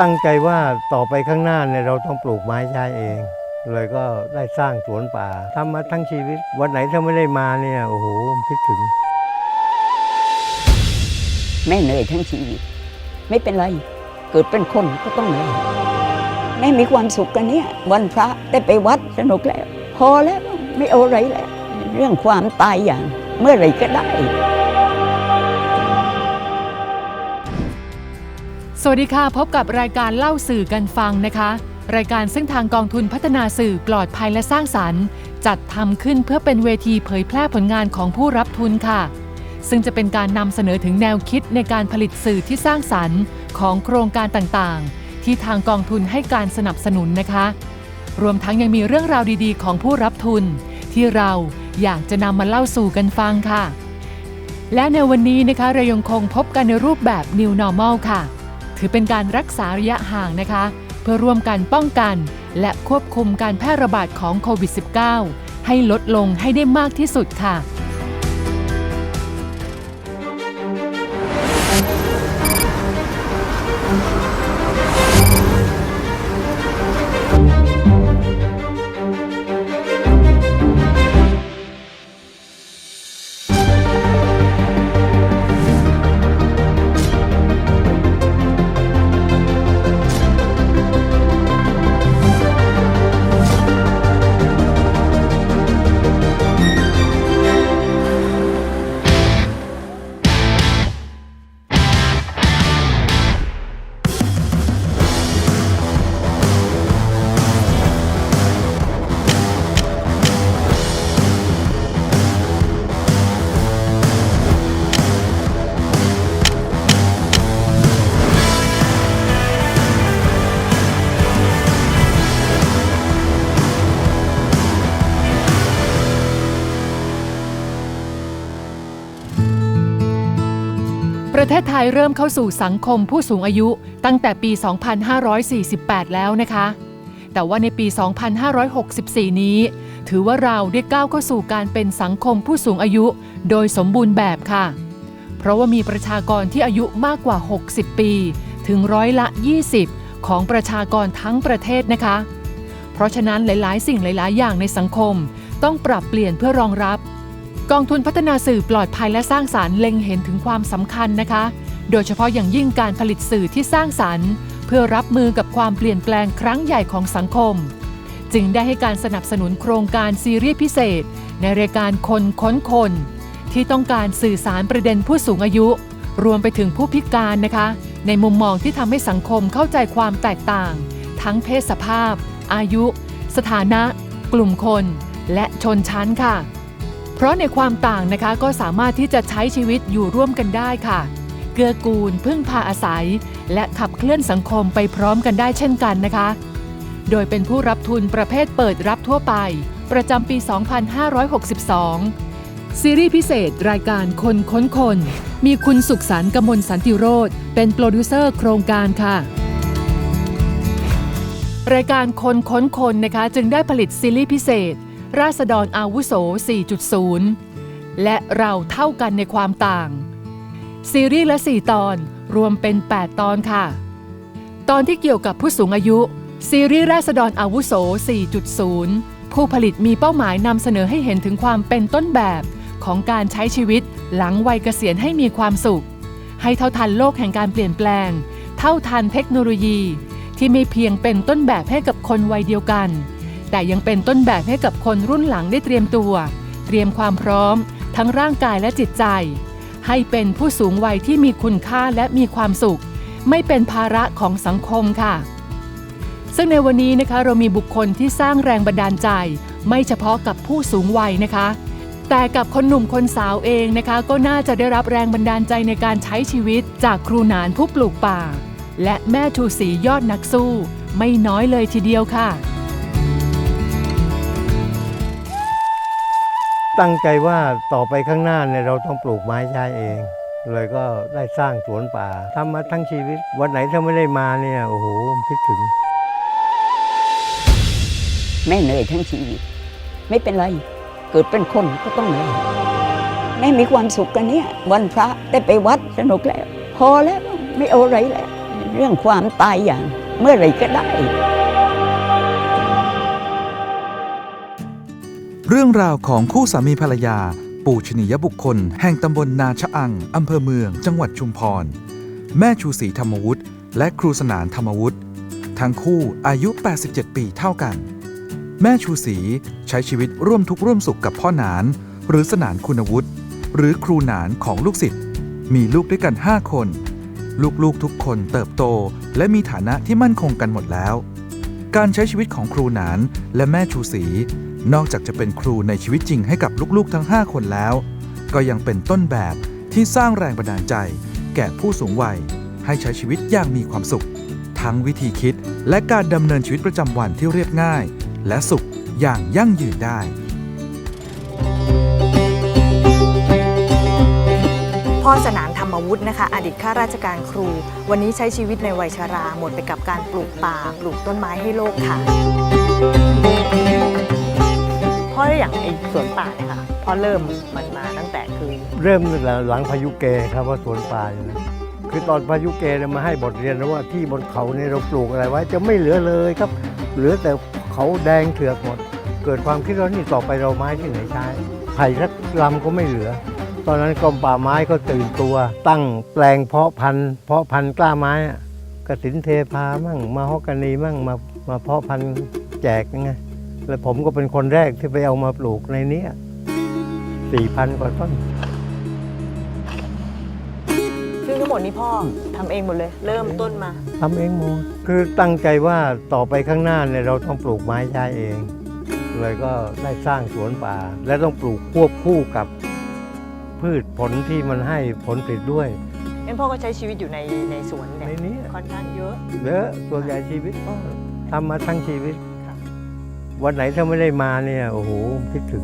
ตั้งใจว่าต่อไปข้างหน้าเนี่ยเราต้องปลูกไม้ใช้เอง เลยก็ได้สร้างสวนป่าทำมาทั้งชีวิต วันไหนถ้าไม่ได้มาเนี่ยโอ้โหคิดถึงแม่เหนื่อยทั้งชีวิต ไม่เป็นไร เกิดเป็นคนก็ต้องเหนื่อยแม่มีความสุขกันเนี่ยวันพระได้ไปวัดสนุกแล้ว พอแล้วไม่เอาอะไรแล้ว เรื่องความตายอย่างเมื่อไรก็ได้ สวัสดีค่ะ พบกับรายการเล่าสื่อกันฟังนะคะ รายการซึ่งทางกองทุนพัฒนาสื่อปลอดภัยและสร้างสรรค์ จัดทำขึ้นเพื่อเป็นเวทีเผยแพร่ผลงานของผู้รับทุนค่ะ ซึ่งจะเป็นการนำเสนอถึงแนวคิดในการผลิตสื่อที่สร้างสรรค์ ของโครงการต่างๆ ที่ทางกองทุนให้การสนับสนุนนะคะ รวมทั้งยังมีเรื่องราวดีๆ ของผู้รับทุน ที่เราอยากจะนำมาเล่าสู่กันฟังค่ะ และในวันนี้นะคะเรายังคงพบกันในรูปแบบ New Normal ค่ะ ถือเป็นการรักษาระยะห่างนะคะ เพื่อร่วมกันป้องกันและควบคุมการแพร่ระบาดของโควิด -19 ให้ลดลงให้ได้มากที่สุดค่ะ ประเทศไทยเริ่มเข้าสู่สังคมผู้สูงอายุตั้งแต่ปี 2548 แล้วนะคะ แต่ว่าในปี 2564 นี้ ถือว่าเราได้ก้าวเข้าสู่การเป็นสังคมผู้สูงอายุ โดยสมบูรณ์แบบค่ะ เพราะว่ามีประชากรที่อายุมากกว่า 60 ปี ถึงร้อยละ 20 ของประชากรทั้งประเทศนะคะ เพราะฉะนั้นหลาย ๆ สิ่งหลาย ๆ อย่างในสังคม ต้องปรับเปลี่ยนเพื่อรองรับ กองทุนพัฒนาสื่อปลอดภัยและสร้างสารรค์เล็งเห็นถึงความสำคัญนะคะ โดยเฉพาะอย่างยิ่งการผลิตสื่อที่สร้างสรรค์ เพื่อรับมือกับความเปลี่ยนแปลงครั้งใหญ่ของสังคม จึงได้ให้การสนับสนุนโครงการซีรีส์พิเศษ ในรายการคนค้นคน ที่ต้องการสื่อสารประเด็นผู้สูงอายุ รวมไปถึงผู้พิการนะคะ ในมุมมองที่ทำให้สังคมเข้าใจความแตกต่าง ทั้งเพศสภาพ อายุ สถานะ กลุ่มคน และชนชั้นค่ะ เพราะในความต่างนะคะก็สามารถที่จะใช้ชีวิตอยู่ร่วมกันได้ค่ะ เกื้อกูลพึ่งพาอาศัย และขับเคลื่อนสังคมไปพร้อมกันได้เช่นกันนะคะ โดยเป็นผู้รับทุนประเภทเปิดรับทั่วไป ประจำปี 2562 ซีรีส์พิเศษรายการคนค้นคน มีคุณสุขสันต์กมลสันติโรธเป็นโปรดิวเซอร์โครงการค่ะรายการคนค้นคนนะคะจึงได้ผลิตซีรีส์พิเศษ ราษฎรอาวุโส 4.0 และเราเท่ากันในความต่าง ซีรีส์ละ 4 ตอนรวมเป็น 8 ตอนค่ะ ตอนที่เกี่ยวกับผู้สูงอายุ ซีรีส์ราษฎรอาวุโส 4.0 ผู้ผลิตมีเป้าหมายนำเสนอให้เห็นถึงความเป็นต้นแบบของการใช้ชีวิตหลังวัยเกษียณให้มีความสุข ให้เท่าทันโลกแห่งการเปลี่ยนแปลง เท่าทันเทคโนโลยี ที่ไม่เพียงเป็นต้นแบบให้กับคนวัยเดียวกัน แต่ยังเป็นต้นแบบให้กับคนรุ่นหลังได้เตรียมตัว เตรียมความพร้อม ทั้งร่างกายและจิตใจ ให้เป็นผู้สูงวัยที่มีคุณค่าและมีความสุข ไม่เป็นภาระของสังคมค่ะ ซึ่งในวันนี้นะคะเรามีบุคคลที่สร้างแรงบันดาลใจ ไม่เฉพาะกับผู้สูงวัยนะคะ แต่กับคนหนุ่มคนสาวเองนะคะ ก็น่าจะได้รับแรงบันดาลใจในการใช้ชีวิต จากครูหนานผู้ปลูกป่า และแม่ชูศรียอดนักสู้ ไม่น้อยเลยทีเดียวค่ะ ตั้งใจว่าต่อไปข้างหน้าเนี่ยเราต้องปลูกไม้ใช้เอง เลยก็ได้สร้างสวนป่าทำมาทั้งชีวิต วันไหนถ้าไม่ได้มาเนี่ยโอ้โหคิดถึงแม่เหนื่อยทั้งชีวิต ไม่เป็นไร เกิดเป็นคนก็ต้องเหนื่อยแม่มีความสุขกันเนี่ยวันพระได้ไปวัดสนุกแล้ว พอแล้วไม่เอาอะไรแล้ว เรื่องความตายอย่างเมื่อไรก็ได้ เรื่องราวของคู่สามีภรรยา ปู่ชนียบุคคล แห่งตำบลนาชะอังอำเภอเมือง จังหวัดชุมพร แม่ชูศรีธรรมวุฒิและครูสนานธรรมวุฒิทั้งคู่อายุ 87 ปีเท่ากัน แม่ชูศรีใช้ชีวิตร่วมทุกข์ร่วมสุขกับพ่อหนาน หรือสนานคุณวุฒิหรือครูหนานของลูกศิษย์มีลูกด้วยกัน 5 คน ลูกๆทุกคนเติบโต และมีฐานะที่มั่นคงกันหมดแล้ว การใช้ชีวิตของครูหนานและแม่ชูศรี นอกจากจะเป็นครูในชีวิตจริงให้กับลูกๆทั้ง 5 คนแล้ว ก็ยังเป็นต้นแบบที่สร้างแรงบันดาลใจ แก่ผู้สูงวัย ให้ใช้ชีวิตอย่างมีความสุข ทั้งวิธีคิดและการดำเนินชีวิตประจำวันที่เรียบง่าย และสุขอย่างยั่งยืนได้พ่อสนานธรรมวุฒินะคะ อดีตข้าราชการครู วันนี้ใช้ชีวิตในวัยชราหมดไปกับการปลูกป่า ปลูกต้นไม้ให้โลกค่ะ พ่ออย่างไอ้สวนป่าเนี่ยค่ะพอเริ่มมันมาตั้งแต่คือเริ่มตั้งแต่หลังพายุเกครับว่าสวนป่าอยู่นะคือตอนพายุเกเนี่ยมาให้บทเรียนนะว่าที่บนเขาเนี่ยเราปลูกอะไรไว้ จะไม่เหลือเลยครับ เหลือแต่เขาแดงเถือกหมด เกิดความคิดว่านี่ต่อไปเราไม้ที่ไหนใช้ไผ่สักลำก็ไม่เหลือ ตอนนั้นกรมป่าไม้ก็ตื่นตัว ตั้งแปลงเพาะพันธุ์เพาะพันธุ์กล้าไม้กระสินเทพามั่งมาฮอกกานีมั่งมามาเพาะพันธุ์แจกยังไง แล้วผมก็เป็นคนแรกที่ไปเอามาปลูกในเนี้สี่พันกว่าต้น ซึ่งทั้งหมดนี้พ่อทำเองหมดเลย เริ่มต้นมา ทำเองหมดคือตั้งใจว่าต่อไปข้างหน้าเนี่ยเราต้องปลูกไม้ใช้เอง เลยก็ได้สร้างสวนป่า และต้องปลูกควบคู่กับพืชผลที่มันให้ผลผลิตด้วย เอ็นพ่อก็ใช้ชีวิตอยู่ในในสวนในเนี่ยนี้ค่อนข้างเยอะ เยอะส่วนใหญ่ชีวิตก็ทำมาทั้งชีวิตครับ วันไหนถ้าไม่ได้มาเนี่ย โอ้โหคิดถึง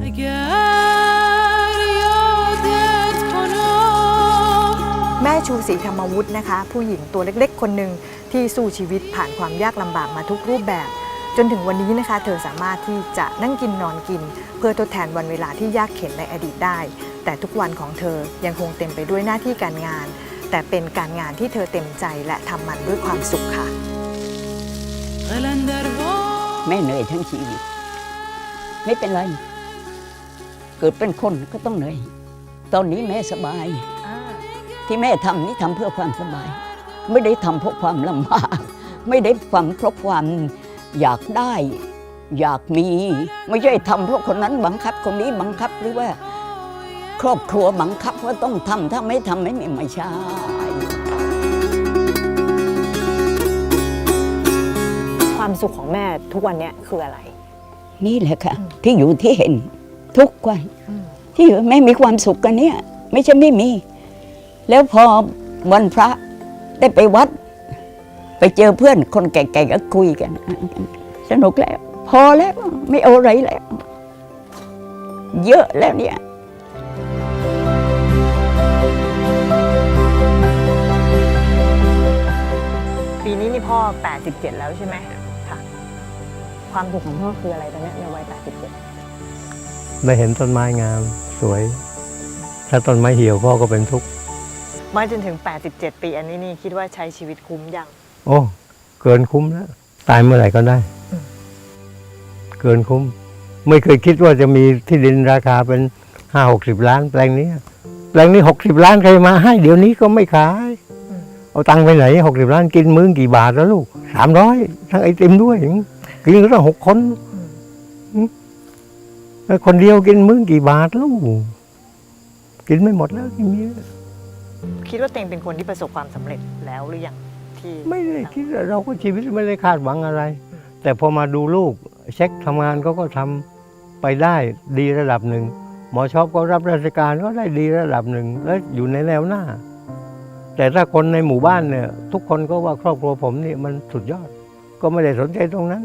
แม่ชูศรีธรรมวุฒินะคะ ผู้หญิงตัวเล็กๆ คนหนึ่งที่สู้ชีวิตผ่านความยากลำบากมาทุกรูปแบบ จนถึงวันนี้นะคะ เธอสามารถที่จะนั่งกินนอนกิน เพื่อทดแทนวันเวลาที่ยากเข็นในอดีตได้ แต่ทุกวันของเธอยังคงเต็มไปด้วยหน้าที่การงาน แต่เป็นการงานที่เธอเต็มใจและทำมันด้วยความสุขค่ะ แม่เหนื่อยทั้งชีวิต ไม่เป็นไร เกิดเป็นคนก็ต้องเหนื่อย ตอนนี้แม่สบาย ที่แม่ทำนี่ทำเพื่อความสบาย ไม่ได้ทำเพราะความลำบากไม่ได้ฟังเพราะความอยากได้ อยากมี ไม่ใช่ทำเพราะคนนั้นบังคับคนนี้บังคับหรือว่า ครอบครัวบังคับว่าต้องทำถ้าไม่ทำไม่มีไม่ใช่ ความสุขของแม่ทุกวันเนี้ยคืออะไร นี่แหละค่ะ ที่อยู่ที่เห็นทุกวัน ที่แม่มีความสุขกันเนี่ย ไม่ใช่ไม่มี แล้วพอวันพระได้ไปวัด ไปเจอเพื่อนคนแก่ๆก็คุยกัน สนุกแล้ว พอแล้วไม่เอาอะไรแล้ว เยอะแล้วเนี่ยปีนี้นี่พ่อ 87 แล้วใช่ไหม ค่ะความสุขของพ่อคืออะไรตอนเนี้ยในวัย 87 ได้เห็นต้นไม้งามสวย ถ้าต้นไม้เหี่ยวพ่อก็เป็นทุกข์มาจนถึง 87 ปีอันนี้นี่คิดว่าใช้ชีวิตคุ้มยัง โอ้ เกินคุ้มแล้ว ตายเมื่อไหร่ก็ได้อืมเกินคุ้ม ไม่เคยคิดว่าจะมีที่ดินราคาเป็นห้าหกสิบล้านแปลงนี้ แปลงนี้หกสิบล้านใครมาให้ เดี๋ยวนี้ก็ไม่ขายเอาตังค์ไปไหนหกสิบล้านกินมื้อกี่บาทแล้วลูกสามร้อยทั้งไอติมด้วยกิน ก็ต้องหกคนอืมแล้วคนเดียวกินมื้อกี่บาทลูกกินไม่หมดแล้วที่มีคิดว่าเต็งเป็นคนที่ประสบความสำเร็จแล้วหรือยังที่ไม่ได้คิดว่าเราก็ชีวิตไม่ได้คาดหวังอะไร แต่พอมาดูลูกเช็คทำงานเขาก็ทำไปได้ดีระดับหนึ่งหมอชอบก็รับราชการก็ได้ดีระดับหนึ่งแล้วอยู่ในแนวหน้า แต่ถ้าคนในหมู่บ้านเนี่ย ทุกคนก็ว่าครอบครัวผมนี่มันสุดยอด ก็ไม่ได้สนใจตรงนั้น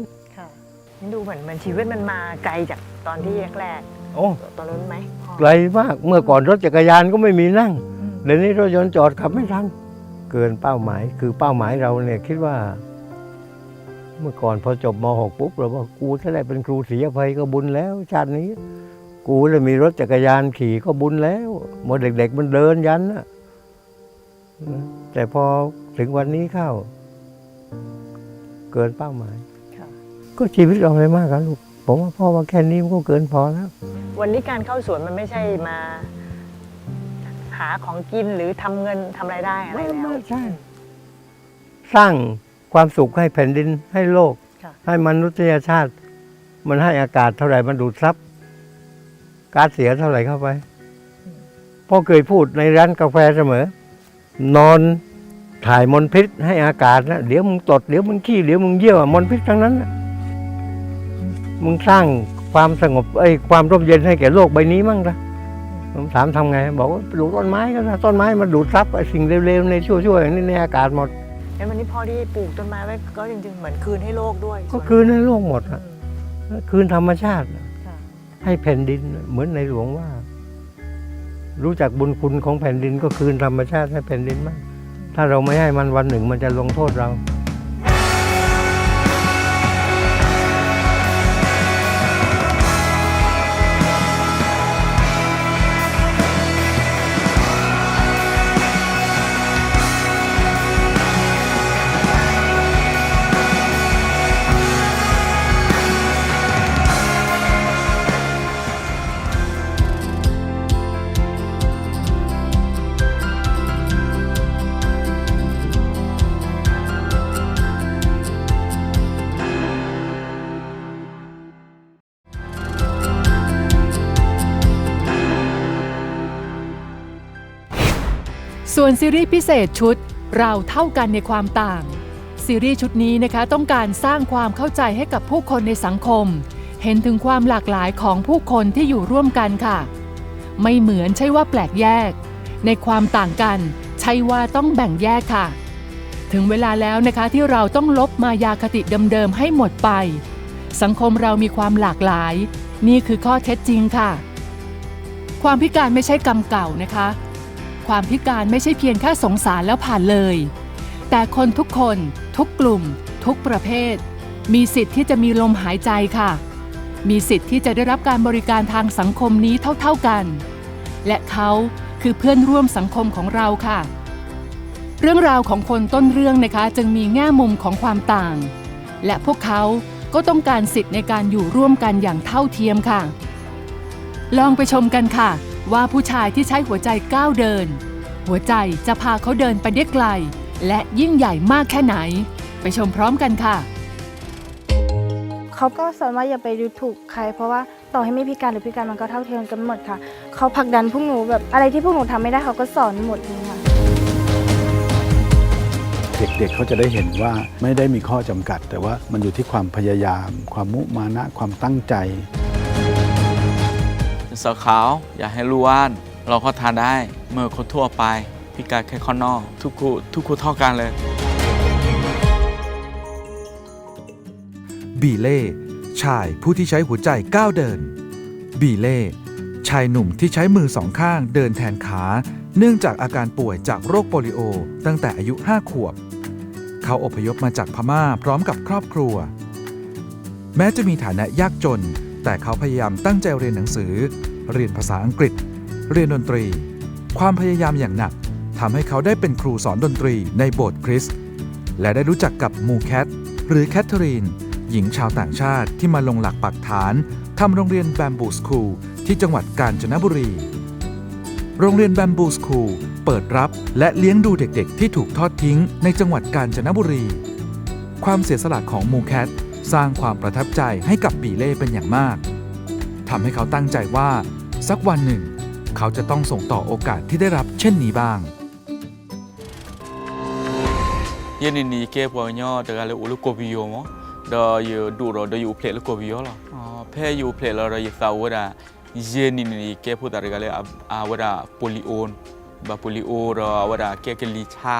ค่ะดูเหมือนเหมันชีวิตมันมาไกลจากตอนที่แรกโอ้ๆตอนนู้นไหมพ่อไกลมากเมื่อก่อนรถจักรยานก็ไม่มีนั่งเดี๋ยวนี้รถยนต์จอดขับไม่ทันเกินเป้าหมาย คือเป้าหมายเราเนี่ยคิดว่า เมื่อก่อนพอจบม .6 ปุ๊บเราว่ากูถ้าได้เป็นครูศรีอภัยก็บุญแล้ว ชาตินี้ กูเลยมีรถจักรยานขี่ก็บุญแล้วเมื่อเด็ก ๆ มันเดินยันนะแต่พอถึงวันนี้เข้า เกินเป้าหมายค่ะ ก็ชีวิตเราอะไรมากครับลูก ผมว่าพ่อว่าแค่นี้มันก็เกินพอแล้ว วันนี้การเข้าสวนมันไม่ใช่มา หาของกินหรือทำเงินทำรายได้อะไรแล้วไม่ใช่ สร้างความสุขให้แผ่นดินให้โลก ค่ะ ให้มนุษยชาติ มันให้อากาศเท่าไหร่มันดูดซับก๊าซเสียเท่าไหร่เข้าไปพ่อเคยพูดในร้านกาแฟเสมอ นอนถ่ายมลพิษให้อากาศนะเดี๋ยวมึงตดเดี๋ยวมึงขี้เดี๋ยวมึงเยี่ยวอะมลพิษทั้งนั้นน่ะ มึงสร้างความสงบเอ้ยความร่มเย็นให้แก่โลกใบนี้มั่งละผมถามทำไง บอกว่าปลูกต้นไม้ก็ได้ต้นไม้มันดูดซับไอ้สิ่งเร็วๆในชั่วๆอย่างนี้ในอากาศหมดงั้นวันนี้พ่อที่ปลูกต้นไม้ไว้ก็จริงๆเหมือนคืนให้โลกด้วยก็คืนให้โลกหมดอือะมคืนธรรมชาติอะค่ะให้แผ่นดินเหมือนในหลวงว่า รู้จักบุญคุณของแผ่นดินก็คืนธรรมชาติให้แผ่นดินมากถ้าเราไม่ให้มันวันหนึ่งมันจะลงโทษเรา ส่วนซีรีส์พิเศษชุดเราเท่ากันในความต่าง ซีรีส์ชุดนี้นะคะต้องการสร้างความเข้าใจให้กับผู้คนในสังคม เห็นถึงความหลากหลายของผู้คนที่อยู่ร่วมกันค่ะ ไม่เหมือนใช่ว่าแปลกแยก ในความต่างกัน ใช่ว่าต้องแบ่งแยกค่ะ ถึงเวลาแล้วนะคะที่เราต้องลบมายาคติเดิมๆให้หมดไป สังคมเรามีความหลากหลาย นี่คือข้อเท็จจริงค่ะ ความพิการไม่ใช่กรรมเก่านะคะ ความพิการไม่ใช่เพียงแค่สงสารแล้วผ่านเลย แต่คนทุกคนทุกกลุ่ม ทุกประเภท มีสิทธิ์ที่จะมีลมหายใจค่ะ มีสิทธิ์ที่จะได้รับการบริการทางสังคมนี้เท่าๆกัน และเขาคือเพื่อนร่วมสังคมของเราค่ะ เรื่องราวของคนต้นเรื่องนะคะ จึงมีแง่มุมของความต่าง และพวกเขาก็ต้องการสิทธิ์ในการอยู่ร่วมกันอย่างเท่าเทียมค่ะ ลองไปชมกันค่ะ ว่าผู้ชายที่ใช้หัวใจก้าวเดิน หัวใจจะพาเขาเดินไปได้ไกล และยิ่งใหญ่มากแค่ไหน ไปชมพร้อมกันค่ะ เขาก็สอนว่าอย่าไปดูถูกใคร เพราะว่าต่อให้ไม่พิการหรือพิการมันก็เท่าเทียมกันหมดค่ะ เขาผลักดันพวกหนูแบบอะไรที่พวกหนูทำไม่ได้เขาก็สอนหมดเลยค่ะเด็กๆเขาจะได้เห็นว่าไม่ได้มีข้อจำกัด แต่ว่ามันอยู่ที่ความพยายาม ความมุมานะความตั้งใจ สาวขาว อยากให้รู้ว่าเราก็ทานได้เมื่อคนทั่วไป พิการแค่ข้างนอก ทุกคู่ทุกคู่เท่ากันเลย บีเล่ ชายผู้ที่ใช้หัวใจก้าวเดิน บีเล่ ชายหนุ่มที่ใช้มือสองข้างเดินแทนขา เนื่องจากอาการป่วยจากโรคโปลิโอ ตั้งแต่อายุ 5 ขวบ เขาอพยพมาจากพม่าพร้อมกับครอบครัว แม้จะมีฐานะยากจน แต่เขาพยายามตั้งใจเรียนหนังสือ เรียนภาษาอังกฤษ เรียนดนตรี ความพยายามอย่างหนักทำให้เขาได้เป็นครูสอนดนตรีในโบสถ์คริสต์และได้รู้จักกับมูแคทหรือแคทเธอรีน หญิงชาวต่างชาติที่มาลงหลักปักฐานทำโรงเรียนแบมบูสคูลที่จังหวัดกาญจนบุรี โรงเรียนแบมบูสคูลเปิดรับและเลี้ยงดูเด็กๆ ที่ถูกทอดทิ้งในจังหวัดกาญจนบุรี ความเสียสละของมูแคท สร้างความประทับใจให้กับบีเล่เป็นอย่างมากทำให้เขาตั้งใจว่า สักวันหนึ่ง เขาจะต้องส่งต่อโอกาสที่ได้รับเช่นนี้บ้าง ยันนี่เก็บไว้เนาะแต่กาเลือุลูกกบิโยมเดี๋ยวดูเราเดี๋ยวอยู่เพลลูกกบิโยล่ะอ๋อเพื่ออยู่เพลเราเราจะสาวไาเยันนี่เก็บพูดแต่การเลือกาว่าโพลิโอนบาโพลิโอเราว่าได้เก็บกลิชา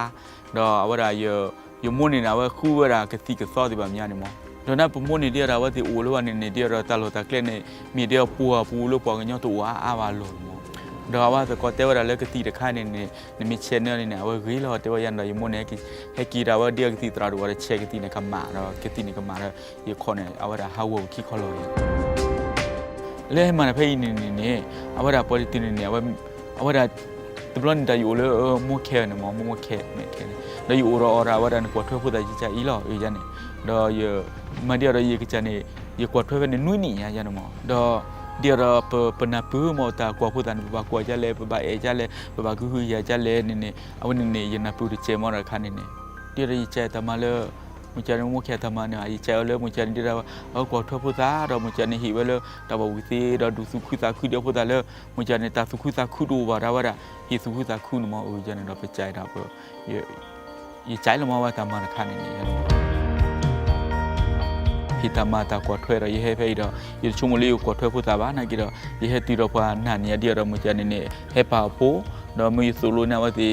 เราว่าได้เยอะอยู่มุ่งนี่นะว่าคู่ว่าได้กติกาซ้อที่แบบนี้นี่ยมั้ง ดนั้นผมมุ่งในเดียเราว่าที่อูหรือว่าในเดียเราตลอดตะเกียนในมีเดียปัวปูหรือปัวงี้ยตัวอาอาวาลมดาว่าตะกอเทวดาเลิกตีเดข้าเนี่ยเนี่มีเชนเนอร์เนี่ยว่าเฮ้ยเราเทวยันเราอยู่มุ่งเนี่ยให้กีเราว่าเดียกตีตราดูว่าเชกตีในคำมาเราเกตีในคำมาเราอีกคนเนี่ยเอาว่าฮาวเวอร์ขี้คอลอยเรื่ให้มันไปนี่นี่นี่เอาว่า politics เนี่ยว่าเอาว่า တပလန်တယူလေမိုခဲနမမိုခဲမေခဲလေယူရောရာဝဒန်ကွာထွေးဖို့တကြီးချီလောအေဂျန်နေဒါယမဒီရယေကချန်နေယကွာထွေးပဲနွိနီယာယနမဒါဒီရပပနပူမောတာကွာဖို့တန်ဘာကွာကြလဲဘာအေကြလဲဘာကူဟူယာကြလဲနေနေအဝနေနေယနပူချေမောရခါနေနေဒီရချေတမလော มุจันมุขยธรรมะเนี่ยอีเจเราเองมุจันที่เราเอากวาดทั่วพุทธาเรามุจันในหิวเลยเราบอกวิธีเราดูสุขุสาคุเดียวพุทธาเลยมุจันในตาสุขุสาคุดูว่าเราว่าเรฮีสุขุสาคุนมองอุจันเราไปใจเราเออยี่ใจเรามาว่าธรรมะนะขันนี้ฮิตามาตากอดเทเรายี่ให้ไปเรายี่ชุมลีกอดเทพุทธาบ้านะกิเรายี่ให้ตีเราพานหานี่เดียวเรามุจันเนี่ยให้ป่าปูเราไม่สุรุนาวที่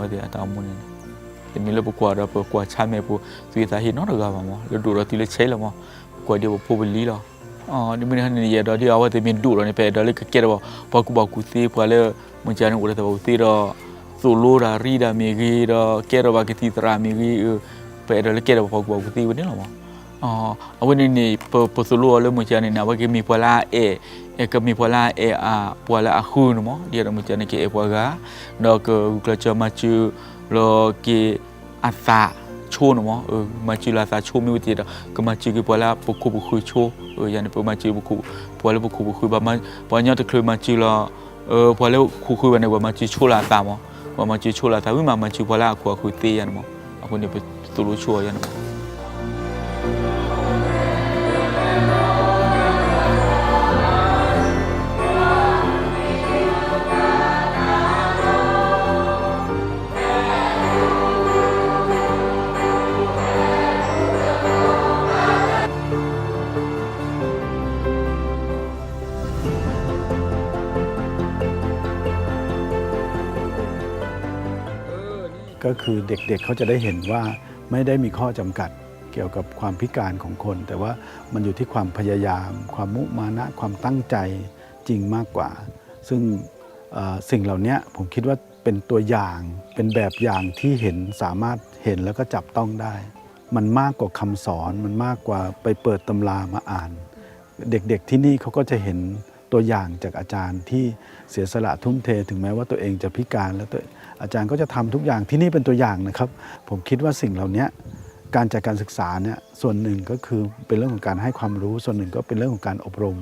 ဟုတ်တယ်အတောင်မွန်းနေတယ်နီလဘကွာရပကွာချမ်းမဲ့ပူသူသာဟိနော်ရကပါမလဒူရတိလချဲလမကွာဒီပူပလီလာအော်ဒီမင်းဟန်နေရတော့ဒီအဝတ်တမင်းဒူရနေပဲဒါလေးကကဲတော့ဘကူဘကူသေးပွာလေမချန်ကိုလည်းတော့သေးတော့ဆိုလိုရာရီဒါမီဂီတော့ကဲတော့ဘကတိတရာမီဂီပဲဒါလေးကဲတော့ဘကူဘကူသေးဝင်နေလောမ สูรูแล้วมันจะนี่นะว่ากิมีพลาเอ e kami pola e a pola aku no dia dah macam ni ke e pola do ke kelaja maju lo ke asa chu no mo maju la sa chu mi uti da ke maju ke pola buku buku chu yang ni maju buku pola buku buku ba ma banyak tu kelu maju la eh pola ku ku ba ni ba maju chu la ta mo ba maju chu la ta wi ma maju pola aku aku ti yang mo aku ni tulu chu yang mo ก็คือเด็กๆเเขาจะได้เห็นว่าไม่ได้มีข้อจำกัดเกี่ยวกับความพิการของคน แต่ว่ามันอยู่ที่ความพยายาม ความมุมานะ ความตั้งใจจริงมากกว่า ซึ่งสิ่งเหล่านี้ผมคิดว่าเป็นตัวอย่างเป็นแบบอย่างที่เห็นสามารถเห็นแล้วก็จับต้องได้ มันมากกว่าคำสอนมันมากกว่าไปเปิดตำรามาอ่าน เด็กๆที่นี่เขาก็จะเห็นตัวอย่างจากอาจารย์ที่เสียสละทุ่มเท ถึงแม้ว่าตัวเองจะพิการแล้วตัว อาจารย์ก็จะทำทุกอย่างที่นี่เป็นตัวอย่างนะครับ ผมคิดว่าสิ่งเหล่านี้การจัดการศึกษาเนี่ยส่วนหนึ่งก็คือเป็นเรื่องของการให้ความรู้ ส่วนหนึ่งก็เป็นเรื่องของการอบรม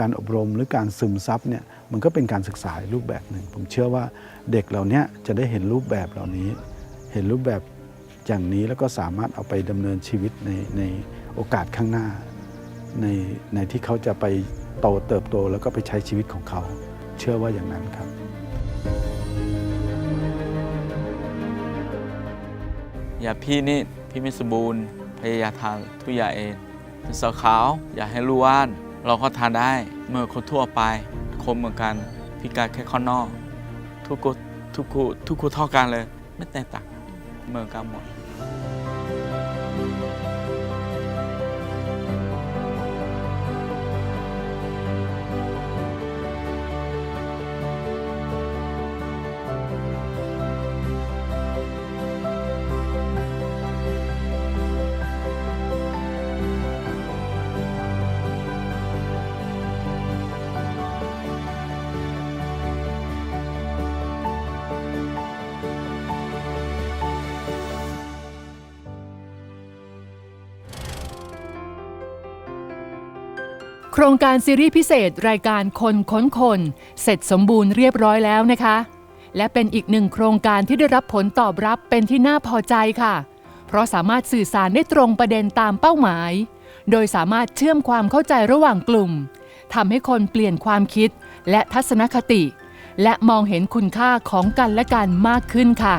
การอบรมหรือการซึมซับเนี่ยมันก็เป็นการศึกษารูปแบบหนึ่ง ผมเชื่อว่าเด็กเหล่านี้จะได้เห็นรูปแบบเหล่านี้ เห็นรูปแบบอย่างนี้แล้วก็สามารถเอาไปดำเนินชีวิตในในโอกาสข้างหน้า ในในที่เขาจะไปโตเติบโตแล้วก็ไปใช้ชีวิตของเขา เชื่อว่าอย่างนั้นครับ อย่าพี่นี่พี่ไม่สมบูรณ์พยายามทานทุกอย่างเองเป็นสาวขาวอย่าให้รู้ว่าเราก็ทานได้เมื่อคนทั่วไปคนเหมือนกันพิการแค่ข้อนอก ทุกคนทุกคนทุกคนเท่ากันเลย ไม่แตกต่างเหมือนกันหมด โครงการซีรีส์พิเศษรายการคนค้นคน เสร็จสมบูรณ์เรียบร้อยแล้วนะคะ และเป็นอีกหนึ่งโครงการที่ได้รับผลตอบรับเป็นที่น่าพอใจค่ะ เพราะสามารถสื่อสารได้ตรงประเด็นตามเป้าหมาย โดยสามารถเชื่อมความเข้าใจระหว่างกลุ่มทำให้คนเปลี่ยนความคิดและทัศนคติ และมองเห็นคุณค่าของกันและกันมากขึ้นค่ะ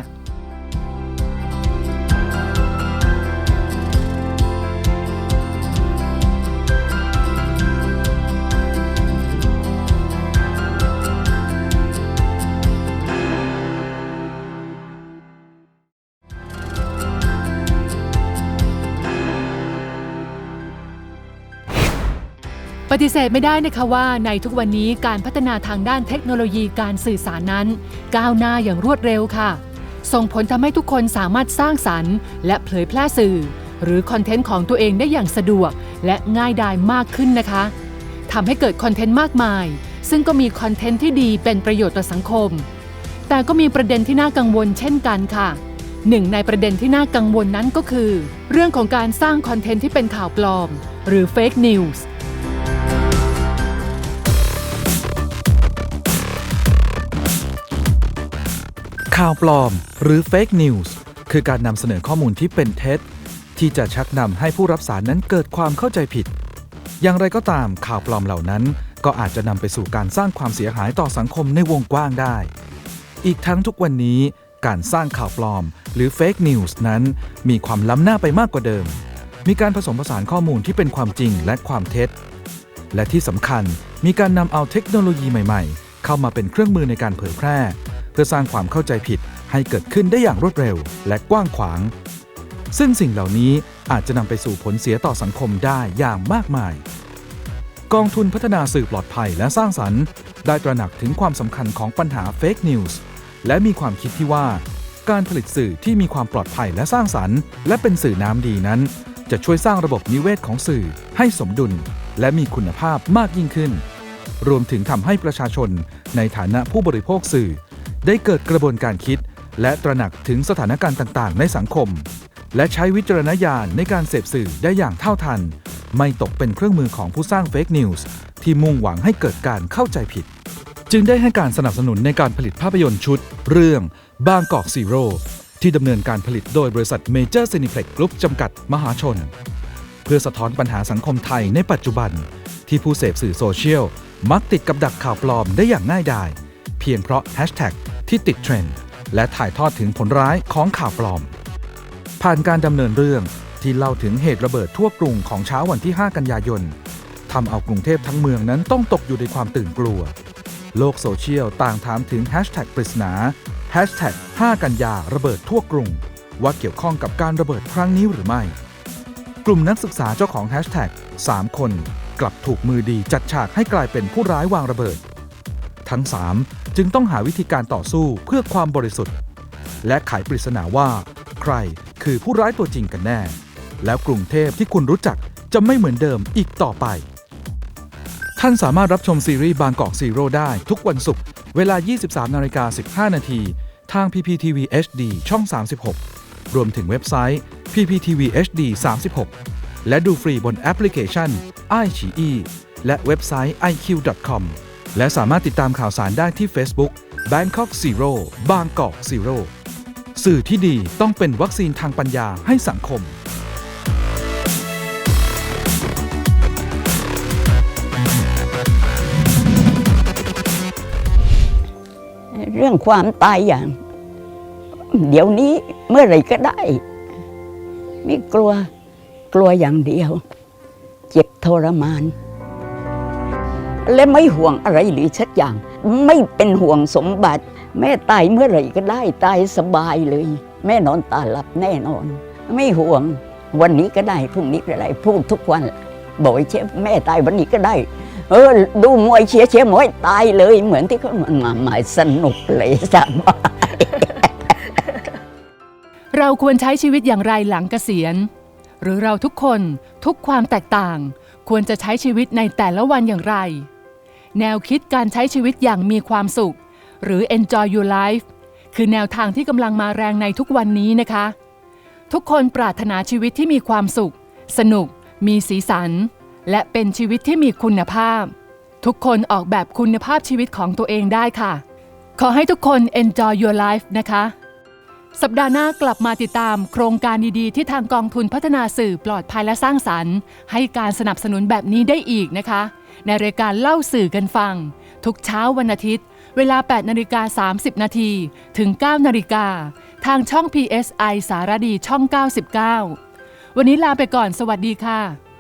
ฏิเสธไม่ได้นะคะว่าในทุกวันนี้การพัฒนาทางด้านเทคโนโลยีการสื่อสารนั้น ก้าวหน้าอย่างรวดเร็วค่ะ ส่งผลทำให้ทุกคนสามารถสร้างสรรค์ และเผยแพร่สื่อ หรือคอนเทนต์ของตัวเองได้อย่างสะดวก และง่ายดายมากขึ้นนะคะทำให้เกิดคอนเทนต์มากมาย ซึ่งก็มีคอนเทนต์ที่ดีเป็นประโยชน์ต่อสังคม แต่ก็มีประเด็นที่น่ากังวลเช่นกันค่ะหนึ่งในประเด็นที่น่ากังวลนั้นก็คือ เรื่องของการสร้างคอนเทนต์ที่เป็นข่าวปลอม หรือ Fake News ข่าวปลอม หรือ Fake News คือการนำเสนอข้อมูลที่เป็นเท็จ ที่จะชักนำให้ผู้รับสารนั้นเกิดความเข้าใจผิด อย่างไรก็ตามข่าวปลอมเหล่านั้น ก็อาจจะนำไปสู่การสร้างความเสียหายต่อสังคมในวงกว้างได้ อีกทั้งทุกวันนี้ การสร้างข่าวปลอม หรือ Fake News นั้นมีความล้ำหน้าไปมากกว่าเดิม มีการผสมผสานข้อมูลที่เป็นความจริงและความเท็จ และที่สำคัญมีการนำเอาเทคโนโลยีใหม่ ๆ เข้ามาเป็นเครื่องมือในการเผยแพร่ เพื่อสร้างความเข้าใจผิดให้เกิดขึ้นได้อย่างรวดเร็ว และกว้างขวาง ซึ่งสิ่งเหล่านี้อาจจะนำไปสู่ผลเสียต่อสังคมได้อย่างมากมาย กองทุนพัฒนาสื่อปลอดภัยและสร้างสรรค์ ได้ตระหนักถึงความสำคัญของปัญหาเฟกนิวส์และมีความคิดที่ว่า การผลิตสื่อที่มีความปลอดภัยและสร้างสรรค์ และเป็นสื่อน้ำดีนั้น จะช่วยสร้างระบบนิเวศของสื่อให้สมดุล และมีคุณภาพมากยิ่งขึ้น รวมถึงทำให้ประชาชนในฐานะผู้บริโภคสื่อ ได้เกิดกระบวนการคิด และตระหนักถึงสถานการณ์ต่างๆ ในสังคม และใช้วิจารณญาณในการเสพสื่อได้อย่างเท่าทัน ไม่ตกเป็นเครื่องมือของผู้สร้างเฟกนิวส์ที่มุ่งหวังให้เกิดการเข้าใจผิด จึงได้ให้การสนับสนุนในการผลิตภาพยนตร์ชุด เรื่องบางกอกซีโร่ที่ดำเนินการผลิตโดยบริษัทเมเจอร์ซินิเพล็กกรุ๊ปจำกัดมหาชน เพื่อสะท้อนปัญหาสังคมไทยในปัจจุบัน ที่ผู้เสพสื่อโซเชียลมักติดกับดักข่าวปลอมได้อย่างง่ายดาย เพียงเพราะแฮชแท็กที่ติดเทรนด์และถ่ายทอดถึงผลร้ายของข่าวปลอม ผ่านการดำเนินเรื่องที่เล่าถึงเหตุระเบิดทั่วกรุงของเช้าวันที่ 5 กันยายนทำเอากรุงเทพทั้งเมืองนั้นต้องตกอยู่ในความตื่นกลัว โลกโซเชียลต่างถามถึงแฮชแท็กปริศนาแฮชแท็ก5กันยาระเบิดทั่วกรุง ว่าเกี่ยวข้องกับการระเบิดครั้งนี้หรือไม่ กลุ่มนักศึกษาเจ้าของแฮชแท็ก3คน กลับถูกมือดีจัดฉากให้กลายเป็นผู้ร้ายวางระเบิด ทั้ง 3 จึงต้องหาวิธีการต่อสู้เพื่อความบริสุทธิ์ และไขปริศนาว่า ใครคือผู้ร้ายตัวจริงกันแน่ แล้วกรุงเทพที่คุณรู้จักจะไม่เหมือนเดิมอีกต่อไป ท่านสามารถรับชมซีรีส์บางกอกซีโร่ได้ทุกวันศุกร์เวลา 23นาฬิกา15 นาที ทาง PPTV HD ช่อง 36 รวมถึงเว็บไซต์ PPTV HD 36 และดูฟรีบนแอปพลิเคชัน iQIYI และเว็บไซต์ iq.com และสามารถติดตามข่าวสารได้ที่ Facebook Bangkok Zero บางกอก Zero สื่อที่ดีต้องเป็นวัคซีนทางปัญญาให้สังคมเรื่องความตายอย่าง เดี๋ยวนี้เมื่อไรก็ได้ ไม่กลัวกลัวอย่างเดียว เจ็บทรมาน และไม่ห่วงอะไรหรือสักอย่าง ไม่เป็นห่วงสมบัติ แม่ตายเมื่อไหร่ก็ได้ตายสบายเลย แม่นอนตาหลับแน่นอน ไม่ห่วงวันนี้ก็ได้พรุ่งนี้ก็ได้พูดทุกวันบอกเชฟแม่ตายวันนี้ก็ได้ เออ ดูมวยเชียร์เชียร์มวยตายเลย เหมือนที่เขามาหมายสนุกเลยสบายเราควรใช้ชีวิตอย่างไรหลังเกษียณ หรือเราทุกคนทุกความแตกต่าง ควรจะใช้ชีวิตในแต่ละวันอย่างไร แนวคิดการใช้ชีวิตอย่างมีความสุข หรือ enjoy your life คือแนวทางที่กำลังมาแรงในทุกวันนี้นะคะ ทุกคนปรารถนาชีวิตที่มีความสุข สนุก มีสีสัน และเป็นชีวิตที่มีคุณภาพ ทุกคนออกแบบคุณภาพชีวิตของตัวเองได้ค่ะ ขอให้ทุกคน enjoy your life นะคะ สัปดาห์หน้ากลับมาติดตามโครงการดีๆ ที่ทางกองทุนพัฒนาสื่อปลอดภัยและสร้างสรรค์ ให้การสนับสนุนแบบนี้ได้อีกนะคะ ในรายการเล่าสื่อกันฟัง ทุกเช้าวันอาทิตย์ เวลา 8 นาฬิกา 30 นาทีถึง 9 นาฬิกา ทางช่อง PSI สารดีช่อง 99 วันนี้ลาไปก่อนสวัสดีค่ะ